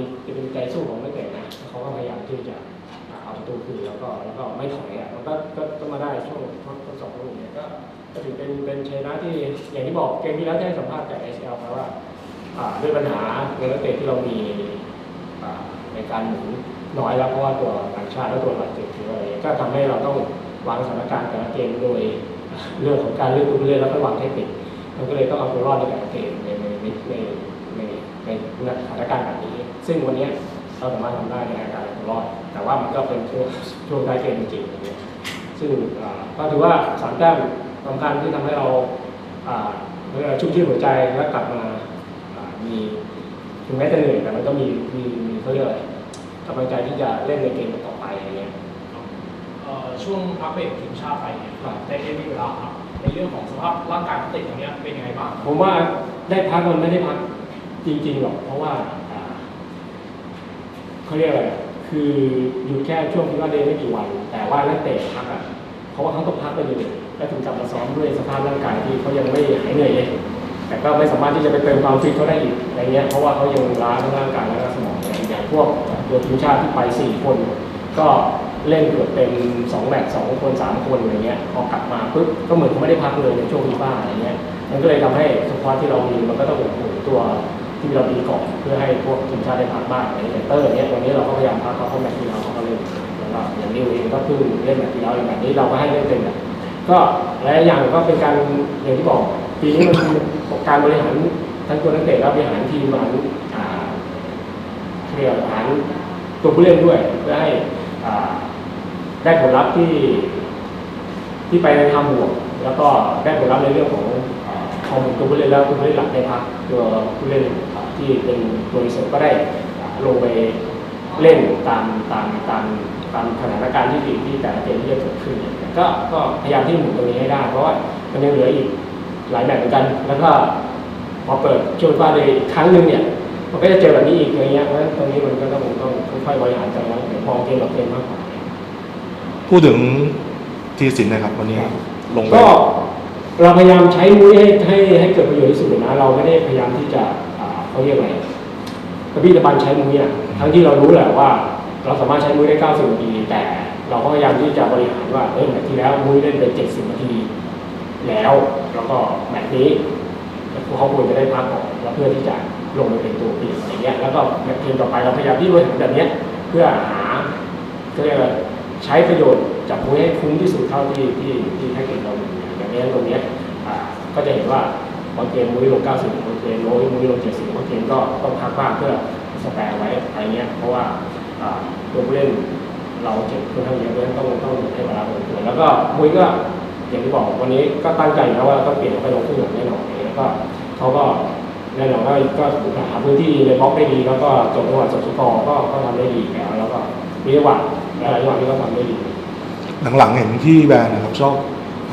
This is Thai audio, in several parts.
ดีจะเป็นใจสู้ของนักเตะนะเขาก็พยายามที่จะเอาประตูคืนแล้วก็แล้วก็ไม่ถอยอะมันก็ก็มาได้ช่วงทดสอบลูกเนี่ยก็ก็ถือเป็นเป็นชนะที่อย่างที่บอกเกมที่แล้วได้สัมภาษณ์จาก SL ไปว่าอ่าด้วยปัญหาในนักเตะที่เรามีในการหมุนน้อยแล้วเพราะว่าตัวต่างชาติและตัวบาดเจ็บหรืออะไรก็ทำให้เราต้องวางสถานการณ์แต่ละเกมโดยเรื่องของการเลือกผู้เล่นแล้วก็วางเทคนิคมันก็เลยต้องเอาตัวรอดในแต่ละเกมในในในในสถานการณ์แบบนี้ ซึ่งวันเนี้ยเราสามารถทำได้ในการเอาตัวรอด แต่ว่ามันก็เป็นช่วงช่วงท้ายเกมจริงๆอย่างเงี้ยซึ่งอ่าก็ถือว่าสามแต้มสำคัญที่ทำให้เราอ่าเรียกว่าชุ่มชื่นหัวใจและกลับมาอ่ามีถึงแม้จะเหนื่อยแต่มันก็มีมีมีเขาเรียกอะไรกำลังใจที่จะเล่นในเกมต่อไปอย่างเงี้ยเอ่อช่วงพักเบรกทีมชาติไปเนี่ยครับได้ได้มีเวลาพักในเรื่องของสภาพร่างกายนักเตะตรงเนี้ยเป็นยังไงบ้างผมว่าได้พักมันไม่ได้พักจริงๆหรอกเพราะว่าอ่า เขาเรียกอะไรคืออยู่แค่ช่วงที่ว่าเดย์ไม่กี่วัน แต่ว่านักเตะพักอะเพราะว่าเขาต้องพักไปเลยแล้วถึงกลับมาซ้อมด้วยสภาพร่างกายที่เขายังไม่หายเหนื่อยเลยแต่ก็ไม่สามารถที่จะไปเติมความฟิตเขาได้อีกอะไรเงี้ยเพราะว่าเขายังล้าทั้งร่างกายและสมองอย่างพวกตัวทีมชาติที่ไปสี่คน ก็เล่นเกือบเต็มสองแมตช์สองคนสามคนอะไรเงี้ยพอกลับมาปุ๊บก็เหมือนเขาไม่ได้พักเลยในช่วงฟีฟ่าอะไรเงี้ยมันก็เลยทำให้สควอตที่เรามีมันก็ต้องหนุนตัว ที่เราดีก่อนเพื่อให้พวกทีมชาติได้พักบ้างอย่างเช่นเตอร์เนี่ยวันนี้เราก็พยายามพักเขาเข้าแมตช์ที่เราเขาก็เล่นแล้วก็อย่างนิวเองก็เพิ่งเล่นแมตช์ที่แล้วอย่างแบบนี้เราก็ให้เล่นเต็มแบบก็หลายอย่างก็เป็นการอย่างที่บอกปีนี้มันคือการบริหารทั้งตัวนักเตะและบริหารทีมมาอ่าเรียกว่าบริหารตัวผู้เล่นด้วยเพื่อให้อ่าได้ผลลัพธ์ที่ที่ไปในทางบวก แล้วก็ได้ผลลัพธ์ในเรื่องของ เอ่อของตัวผู้เล่นแล้วตัวผู้เล่นหลักในพักตัวผู้เล่นที่เป็นตัวอิสระก็ได้ลงไปเล่นตามตามตามตามสถานการณ์ที่ดีที่แต่ละเกมที่จะเกิดขึ้นเนี่ยก็ก็พยายามที่หมุนตรงนี้ให้ได้ เพราะว่ามันยังเหลืออีกหลายแมตช์เหมือนกัน แล้วก็พอเปิดช่วงฟ้าเลยครั้งหนึ่งเนี่ยมันก็จะเจอแบบนี้อีกอย่างเงี้ยเพราะตรงนี้มันก็ต้องต้องค่อยๆบริหารจังหวะเดี๋ยวมองเกมแบบเกมมากกว่าพูดถึงทีสินนะครับวันนี้ลงไปก็ เราพยายามใช้มุ้ยให้ให้ให้เกิดประโยชน์ที่สุดนะเราไม่ได้พยายามที่จะเขาเรียกอะไรกระบี่ตะบันใช้มุ้ยอะทั้งที่เรารู้แหละว่า เราสามารถใช้มุ้ยได้ 90 นาที แต่เราก็พยายามที่จะบริหารว่าเออแมตช์ที่แล้วมุ้ยเล่นไป 70 นาที แล้วแล้วก็แมตช์นี้เขาควรจะได้พักก่อนแล้วเพื่อที่จะลงไปเป็นตัวเปลี่ยนอะไรเงี้ยแล้วก็แมตช์เกมต่อไปเราพยายามที่บริหารแบบเนี้ยเพื่อหาเรียกว่า ใช้ประโยชน์จากมุ้ยให้คุ้มที่สุดเท่าที่ที่ที่ให้เกิดเรามีอย่างนี้ตรงเนี้ยก็จะเห็นว่าบางเกมมุ้ยลง90บางเกมมุ้ยมุ้ยลง70บางเกมก็ต้องพักบ้างเพื่อสแปร์ไว้อะไรเงี้ยเพราะว่าตัวผู้เล่นเราเจ็บค่อนข้างเยอะด้วยต้องต้องให้เวลาลงตัวแล้วก็มุ้ยก็อย่างที่บอกวันนี้ก็ตั้งใจนะว่าต้องเปลี่ยนไปลงขึ้นหลังแน่นอนแล้วก็เขาก็แน่นอนว่าก็หาพื้นที่ในบล็อกได้ดี แล้วก็จบจังหวะจบสกอร์ก็ก็ทำได้ดีแล้ว แล้วก็มีจังหวะ หลายๆจังหวะที่เขาทำได้ดีหลังๆเห็นที่แบรนด์นะครับชอบ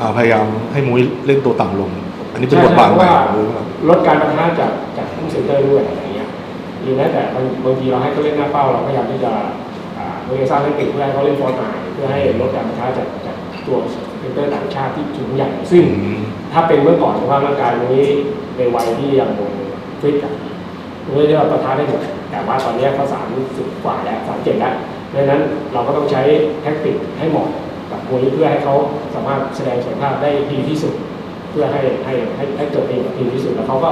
อาพยายามให้มุ้ยเล่นตัวต่ำลง อันนี้เป็นบทบาทใหม่ของมุ้ยครับลดการประทะจากจากผู้เซนเตอร์ด้วยอะไรเงี้ยหรือแม้แต่บางบางทีเราให้เขาเล่นหน้าเป้าเราพยายามที่จะอ่าเราจะสร้างเทคนิคเพื่อให้เขาเล่นฟอร์มายเพื่อให้ลดการประทะจากจากตัวเซนเตอร์ต่างชาติที่สูงใหญ่ซึ่งอืมถ้าเป็นเมื่อก่อนสภาพร่างกายนี้ในวัยที่ยังฟิตอะมันก็จะประทะได้หมดแต่ว่าตอนนี้เขาสามสิบกว่าแล้วสามเจ็ดแล้ว ดังนั้นเราก็ต้องใช้แท็กติกให้เหมาะกับมวยเพื่อให้เขาสามารถแสดงศักยภาพได้ดีที่สุด เพื่อให้ให้ให้ให้เกิดประโยชน์ดีที่สุด แล้วเขาก็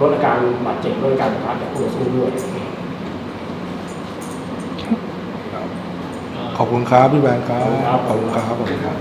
ลดอาการบาดเจ็บลดอาการประทะจากคู่ต่อสู้ด้วยขอบคุณครับพี่แบรนด์ครับครับขอบคุณครับขอบคุณครับ